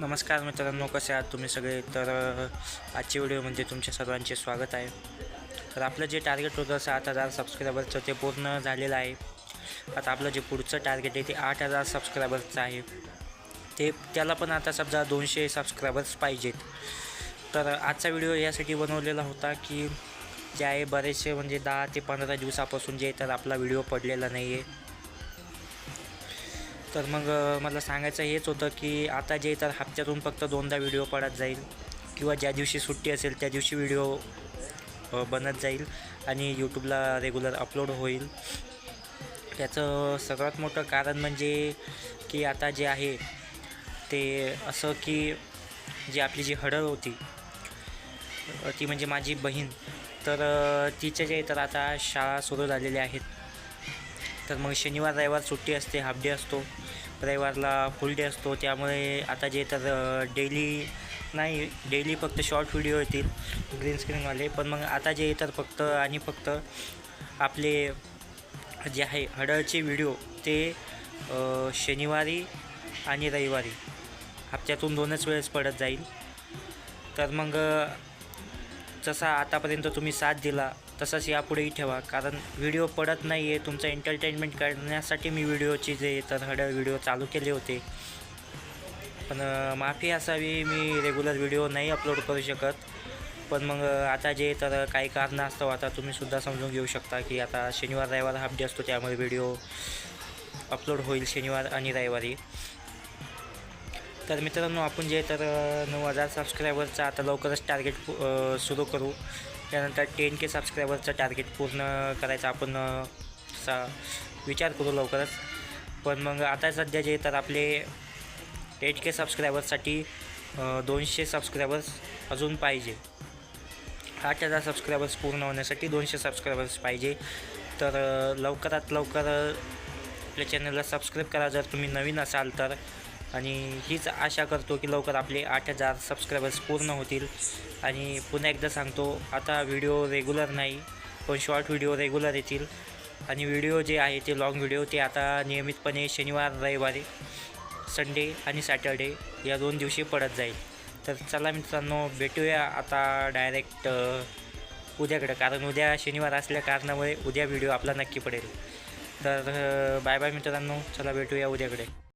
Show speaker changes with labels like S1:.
S1: नमस्कार मित्रांनो कसे आहात तुम्ही सगळे? तर अ, आजच्या व्हिडिओमध्ये तुमच्या सर्वांचे स्वागत आहे. तर आपलं जे टार्गेट होतं सात हजार सबस्क्रायबरचं ते पूर्ण झालेलं आहे. आता आपलं जे पुढचं टार्गेट आहे ते आठ हजार सबस्क्रायबर्सचं आहे. ते त्याला पण आता समजा दोनशे सबस्क्रायबर्स पाहिजेत. तर आजचा व्हिडिओ यासाठी बनवलेला होता की जे आहे बरेचसे म्हणजे दहा ते पंधरा दिवसापासून जे तर आपला व्हिडिओ पडलेला नाही आहे तर मग मला सांगायचं हेच होतं की आता जे तर हप्त्यातून फक्त दोनदा व्हिडिओ पडत जाईल किंवा ज्या दिवशी सुट्टी असेल त्या दिवशी व्हिडिओ बनत जाईल आणि यूट्यूबला रेग्युलर अपलोड होईल. त्याचं सगळ्यात मोठं कारण म्हणजे की आता जे आहे ते असं की जी आपली जी हडळ होती ती म्हणजे माझी बहीण. तर तिचे जे तर आता शाळा सुरू झालेल्या आहेत. तर मग शनिवार रविवार सुट्टी असते हाफ डे असतो. रविवारला फुल डे असतो. त्यामुळे आता जे तर डेली नाही डेली फक्त शॉर्ट व्हिडिओ येतील ग्रीन स्क्रीनवाले पण मग आता जे तर फक्त आणि फक्त आपले जे आहे हडळचे व्हिडिओ ते शनिवारी आणि रविवारी. हप्त्यातून दोनच वेळेस पडत जाईल. तर मग जसा आतापर्यंत तुम्ही साथ दिला तसंच यापुढेही ठेवा. कारण व्हिडिओ पडत नाही आहे तुमचं एंटरटेनमेंट करण्यासाठी मी व्हिडिओचे जे तरहड व्हिडिओ चालू केले होते. पण माफी असावी मी रेग्युलर व्हिडिओ नाही अपलोड करू शकत. पण मग आता जे तर काही कारणं असतं आता तुम्हीसुद्धा समजून घेऊ शकता की आता शनिवार रविवार हाफ डे असतो त्यामुळे व्हिडिओ अपलोड होईल शनिवार आणि रविवारी. तर मित्रांनो आपण जे तर नऊ हजार सबस्क्रायबरचा आता लवकरच टार्गेट सुरू करू. त्यानंतर टेन के सबस्क्रायबरचं टार्गेट पूर्ण करायचा आपण सा विचार करू लवकरच. पण मग आता सध्या जे तर आपले एट के सबस्क्रायबरसाठी दोनशे सबस्क्रायबर्स अजून पाहिजे. आठ हजार सबस्क्रायबर्स पूर्ण होण्यासाठी दोनशे सबस्क्रायबर्स पाहिजे. तर लवकरात लवकर आपल्या चॅनलला सबस्क्राईब करा जर तुम्ही नवीन असाल तर. आणि हीच आशा करतो की लवकर आपले आठ हजार सबस्क्रायबर्स पूर्ण होतील. आणि पुन्हा एकदा सांगतो आता व्हिडिओ रेग्युलर नाही पण शॉर्ट व्हिडिओ रेग्युलर येतील. आणि व्हिडिओ जे आहे ते लॉंग व्हिडिओ ते आता नियमितपणे शनिवार रविवारी संडे आणि सॅटर्डे या दोन दिवशी पडत जाईल. तर चला मित्रांनो भेटूया आता डायरेक्ट उद्याकडे. कारण उद्या शनिवार असल्या कारणामुळे उद्या व्हिडिओ आपला नक्की पडेल. तर बाय बाय मित्रांनो. चला भेटूया उद्याकडे.